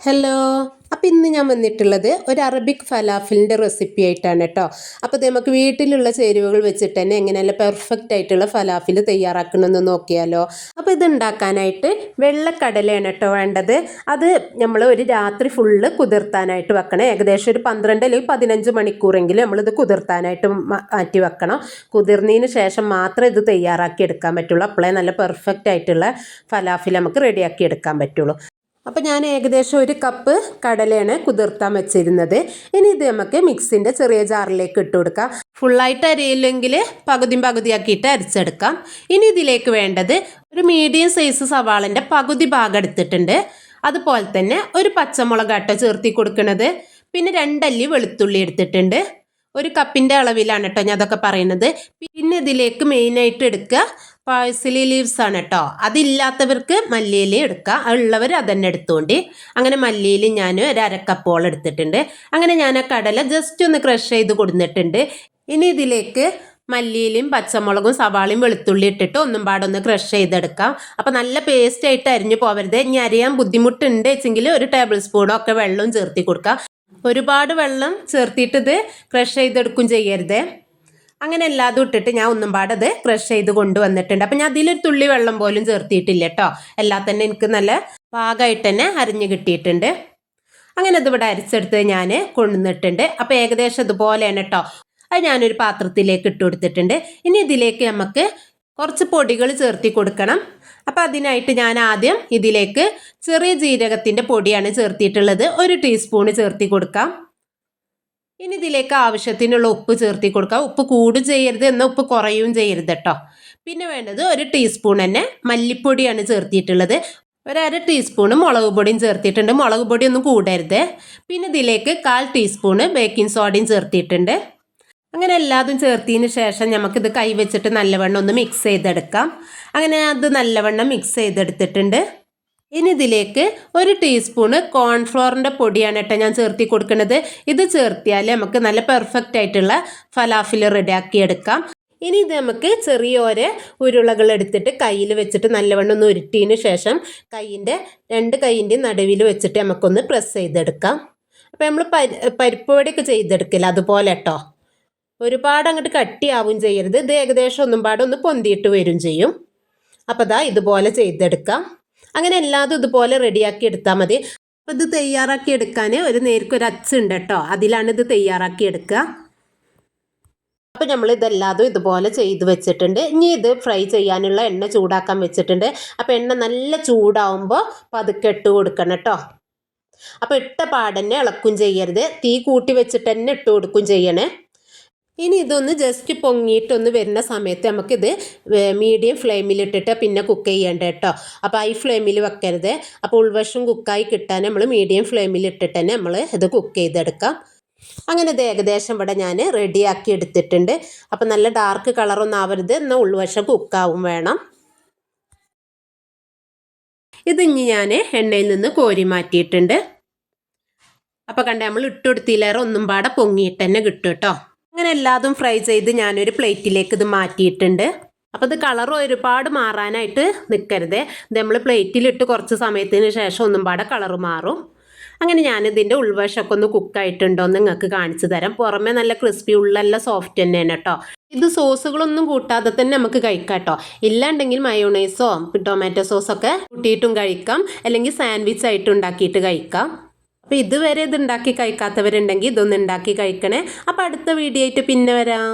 Hello അപ്പോൾ ഇന്ന് ഞാൻ വന്നിട്ടുള്ളത് ഒരു അറബിക് ഫലാഫിലിന്റെ റെസിപ്പി ആയിട്ടാണ് കേട്ടോ അപ്പോൾ നമുക്ക് വീട്ടിലുള്ള ചേരുവകൾ വെച്ചിട്ട് തന്നെ എങ്ങനെയല്ല പെർഫെക്റ്റ് ആയിട്ടുള്ള ഫലാഫിൽ തയ്യാറാക്കണമെന്ന് നോക്കിയാലോ. അപ്പോൾ ഇത് ഉണ്ടാക്കാനായിട്ട് വെള്ളക്കടലയാണ് കേട്ടോ വേണ്ടത്. അത് നമ്മൾ ഒരു രാത്രി ഫുള്ള് കുതിർത്താനായിട്ട് വെക്കണം. ഏകദേശം ഒരു പന്ത്രണ്ട് അല്ലെങ്കിൽ പതിനഞ്ച് മണിക്കൂറെങ്കിലും നമ്മളിത് കുതിർത്താനായിട്ട് മാറ്റി വെക്കണം. കുതിർന്നതിന് ശേഷം മാത്രമേ ഇത് തയ്യാറാക്കി എടുക്കാൻ പറ്റുള്ളൂ. അപ്പോഴേ നല്ല പെർഫെക്റ്റ് ആയിട്ടുള്ള ഫലാഫിൽ നമുക്ക് റെഡിയാക്കി എടുക്കാൻ പറ്റുള്ളൂ. അപ്പോൾ ഞാൻ ഏകദേശം ഒരു കപ്പ് കടലയാണ് കുതിർത്താൻ വെച്ചിരുന്നത്. ഇനി ഇത് നമുക്ക് മിക്സിന്റെ ചെറിയ ജാറിലേക്ക് ഇട്ട് കൊടുക്കാം. ഫുള്ളായിട്ട് അരിയില്ലെങ്കിൽ പകുതിയും പകുതിയാക്കിയിട്ട് അരിച്ചെടുക്കാം. ഇനി ഇതിലേക്ക് വേണ്ടത് ഒരു മീഡിയം സൈസ് സവാളിന്റെ പകുതി ഭാഗം എടുത്തിട്ടുണ്ട്. അതുപോലെ തന്നെ ഒരു പച്ചമുളക് അട്ട ചേർത്തി കൊടുക്കുന്നത്. പിന്നെ രണ്ടല്ലി വെളുത്തുള്ളി എടുത്തിട്ടുണ്ട്. ഒരു കപ്പിന്റെ അളവിലാണ് കേട്ടോ ഞാൻ അതൊക്കെ പറയുന്നത്. പിന്നെ ഇതിലേക്ക് മെയിനായിട്ട് എടുക്കുക. പാഴ്സലി ലീവ്സ് ആണ് കേട്ടോ അതില്ലാത്തവർക്ക് മല്ലിയില എടുക്കുക ഉള്ളവർ അതന്നെ എടുത്തുകൊണ്ട് അങ്ങനെ മല്ലിയില ഞാൻ ഒരു അരക്കപ്പോൾ എടുത്തിട്ടുണ്ട്. അങ്ങനെ ഞാൻ ആ കടല ജസ്റ്റ് ഒന്ന് ക്രഷ് ചെയ്ത് കൊടുത്തിട്ടുണ്ട് ഇനി ഇതിലേക്ക് മല്ലിയിലും പച്ചമുളകും സവാളയും വെളുത്തുള്ളി ഇട്ടിട്ട് ഒന്നും പാടൊന്ന് ക്രഷ് ചെയ്തെടുക്കാം. അപ്പോൾ നല്ല പേസ്റ്റ് ആയിട്ട് അരിഞ്ഞു പോവരുത്. ഇനി അരിയാൻ ബുദ്ധിമുട്ടുണ്ട് വെച്ചെങ്കിൽ ഒരു ടേബിൾ സ്പൂണോ ഒക്കെ വെള്ളവും ചേർത്തി കൊടുക്കാം. ഒരുപാട് വെള്ളം ചേർത്തിട്ട് ഇത് ക്രഷ് ചെയ്തെടുക്കും ചെയ്യരുത്. അങ്ങനെ എല്ലാതും ഇട്ടിട്ട് ഞാൻ ഒന്നും പാടത് ക്രഷ് ചെയ്ത് കൊണ്ടുവന്നിട്ടുണ്ട്. അപ്പം ഞാൻ അതിലൊരു തുള്ളി വെള്ളം പോലും ചേർത്തിയിട്ടില്ല കേട്ടോ എല്ലാം തന്നെ എനിക്ക് നല്ല പാകമായിട്ട് തന്നെ അരിഞ്ഞ് കിട്ടിയിട്ടുണ്ട്. അങ്ങനെ അതിവിടെ അരിച്ചെടുത്ത് ഞാൻ കൊണ്ടുവന്നിട്ടുണ്ട്. അപ്പോൾ ഏകദേശം ഇതുപോലെയാണ് കേട്ടോ അത് ഞാനൊരു പാത്രത്തിലേക്ക് ഇട്ട് കൊടുത്തിട്ടുണ്ട്. ഇനി ഇതിലേക്ക് നമുക്ക് കുറച്ച് പൊടികൾ ചേർത്തി കൊടുക്കണം. അപ്പോൾ അതിനായിട്ട് ഞാൻ ആദ്യം ഇതിലേക്ക് ചെറിയ ജീരകത്തിന്റെ പൊടിയാണ് ചേർത്തിയിട്ടുള്ളത്. ഒരു ടീസ്പൂണ് ചേർത്തി കൊടുക്കാം. ഇനി ഇതിലേക്ക് ആവശ്യത്തിനുള്ള ഉപ്പ് ചേർത്തി കൊടുക്കാം. ഉപ്പ് കൂടും ചെയ്യരുത് എന്നാൽ ഉപ്പ് കുറയും ചെയ്യരുത് കേട്ടോ പിന്നെ വേണ്ടത് ഒരു ടീസ്പൂൺ തന്നെ മല്ലിപ്പൊടിയാണ് ചേർത്തിയിട്ടുള്ളത്. ഒരര ടീസ്പൂണ് മുളക് പൊടിയും ചേർത്തിട്ടുണ്ട്. മുളക് പൊടി ഒന്നും കൂടരുത്. പിന്നെ ഇതിലേക്ക് കാൽ ടീസ്പൂണ് ബേക്കിംഗ് സോഡയും ചേർത്തിയിട്ടുണ്ട് അങ്ങനെ എല്ലാതും ചേർത്തതിന് ശേഷം നമുക്കിത് കൈവച്ചിട്ട് നല്ലവണ്ണം ഒന്ന് മിക്സ് ചെയ്തെടുക്കാം. അങ്ങനെ അത് നല്ലവണ്ണം മിക്സ് ചെയ്തെടുത്തിട്ടുണ്ട്. ഇനി ഇതിലേക്ക് ഒരു ടീസ്പൂണ് കോൺഫ്ലോറിന്റെ പൊടിയാണ് കേട്ടോ ഞാൻ ചേർത്തി കൊടുക്കുന്നത്. ഇത് ചേർത്തിയാൽ നമുക്ക് നല്ല പെർഫെക്റ്റ് ആയിട്ടുള്ള ഫലാഫിൽ റെഡിയാക്കി എടുക്കാം. ഇനി ഇത് നമുക്ക് ചെറിയ ഓരോ ഉരുളകൾ എടുത്തിട്ട് കയ്യിൽ വെച്ചിട്ട് നല്ലവണ്ണം ഒന്ന് ഉരുട്ടിയതിന് ശേഷം കൈയിന്റെ രണ്ട് കൈയിന്റെയും നടുവിൽ വെച്ചിട്ട് നമുക്കൊന്ന് പ്രസ് ചെയ്തെടുക്കാം. അപ്പോൾ നമ്മൾ പരി പരിപ്പ് വടിയൊക്കെ ചെയ്തെടുക്കില്ല അതുപോലെ കേട്ടോ. ഒരുപാട് അങ്ങോട്ട് കട്ടിയാവും ചെയ്യരുത്. ഇത് ഏകദേശം ഒന്നും പാടെ ഒന്ന് പൊന്തിയിട്ട് വരും ചെയ്യും. അപ്പോൾ ദാ ഇതുപോലെ ചെയ്തെടുക്കാം. അങ്ങനെ എല്ലാതും ഇതുപോലെ റെഡിയാക്കി എടുത്താൽ മതി. അപ്പോൾ ഇത് തയ്യാറാക്കി എടുക്കാൻ ഒരു നേർക്കൊരു അച്ചുണ്ട് കേട്ടോ. അതിലാണ് ഇത് തയ്യാറാക്കി എടുക്കുക. അപ്പോൾ നമ്മൾ ഇതെല്ലാതും ഇതുപോലെ ചെയ്ത് വെച്ചിട്ടുണ്ട്. ഇനി ഇത് ഫ്രൈ ചെയ്യാനുള്ള എണ്ണ ചൂടാക്കാൻ വെച്ചിട്ടുണ്ട്. അപ്പോൾ എണ്ണ നല്ല ചൂടാവുമ്പോൾ പതുക്കെ ഇട്ട് കൊടുക്കണം കേട്ടോ. അപ്പോൾ ഇട്ട പാടന്നെ ഇളക്കും ചെയ്യരുത്. തീ കൂട്ടി വെച്ചിട്ട് തന്നെ ഇട്ട് കൊടുക്കും ചെയ്യണേ. ഇനി ഇതൊന്ന് ജസ്റ്റ് പൊങ്ങിയിട്ടൊന്ന് വരുന്ന സമയത്ത് നമുക്കിത് മീഡിയം ഫ്ലെയിമിലിട്ടിട്ട് പിന്നെ കുക്ക് ചെയ്യേണ്ട കേട്ടോ അപ്പോൾ ഹൈ ഫ്ലെയിമിൽ വെക്കരുത്. അപ്പോൾ ഉൾവശം കുക്കായി കിട്ടാൻ നമ്മൾ മീഡിയം ഫ്ലെയിമിൽ ഇട്ടിട്ട് തന്നെ നമ്മൾ ഇത് കുക്ക് ചെയ്തെടുക്കാം. അങ്ങനെ ഇത് ഏകദേശം ഇവിടെ ഞാൻ റെഡിയാക്കി എടുത്തിട്ടുണ്ട്. അപ്പോൾ നല്ല ഡാർക്ക് കളറൊന്നും ആവരുത്. എന്നാൽ ഉൾവശം കുക്കാവും വേണം. ഇതിഞ്ഞ് ഞാൻ എണ്ണയിൽ നിന്ന് കോരി മാറ്റിയിട്ടുണ്ട്. അപ്പോൾ കണ്ടേ നമ്മൾ ഇട്ടുകൊടുത്തില്ലേറെ ഒന്നും പാടെ പൊങ്ങിയിട്ട് തന്നെ കിട്ടും കേട്ടോ അങ്ങനെ എല്ലാതും ഫ്രൈ ചെയ്ത് ഞാനൊരു പ്ലേറ്റിലേക്ക് ഇത് മാറ്റിയിട്ടുണ്ട്. അപ്പോൾ ഇത് കളർ ഒരുപാട് മാറാനായിട്ട് നിൽക്കരുത് ഇത് നമ്മൾ പ്ലേറ്റിലിട്ട് കുറച്ച് സമയത്തിന് ശേഷം ഒന്നും പാടെ കളർ മാറും. അങ്ങനെ ഞാനിതിന്റെ ഉൾവശമൊക്കെ ഒന്ന് കുക്കായിട്ടുണ്ടോ എന്ന് നിങ്ങൾക്ക് കാണിച്ചു തരാം. പുറമേ നല്ല ക്രിസ്പി ഉള്ളല്ല സോഫ്റ്റ് തന്നെയാണ് കേട്ടോ. ഇത് സോസുകളൊന്നും കൂട്ടാതെ തന്നെ നമുക്ക് കഴിക്കാം കേട്ടോ. ഇല്ലാണ്ടെങ്കിൽ മയോണൈസോ ടൊമാറ്റോ സോസൊക്കെ കൂട്ടിയിട്ടും കഴിക്കാം. അല്ലെങ്കിൽ സാൻഡ്വിച്ച് ആയിട്ട് ഉണ്ടാക്കിയിട്ട് കഴിക്കാം. അപ്പോൾ ഇതുവരെ ഇത് ഉണ്ടാക്കി കഴിക്കാത്തവരുണ്ടെങ്കിൽ ഇതൊന്ന് ഉണ്ടാക്കി കഴിക്കണേ. അപ്പോൾ അടുത്ത വീഡിയോ ആയിട്ട് പിന്നെ വരാം.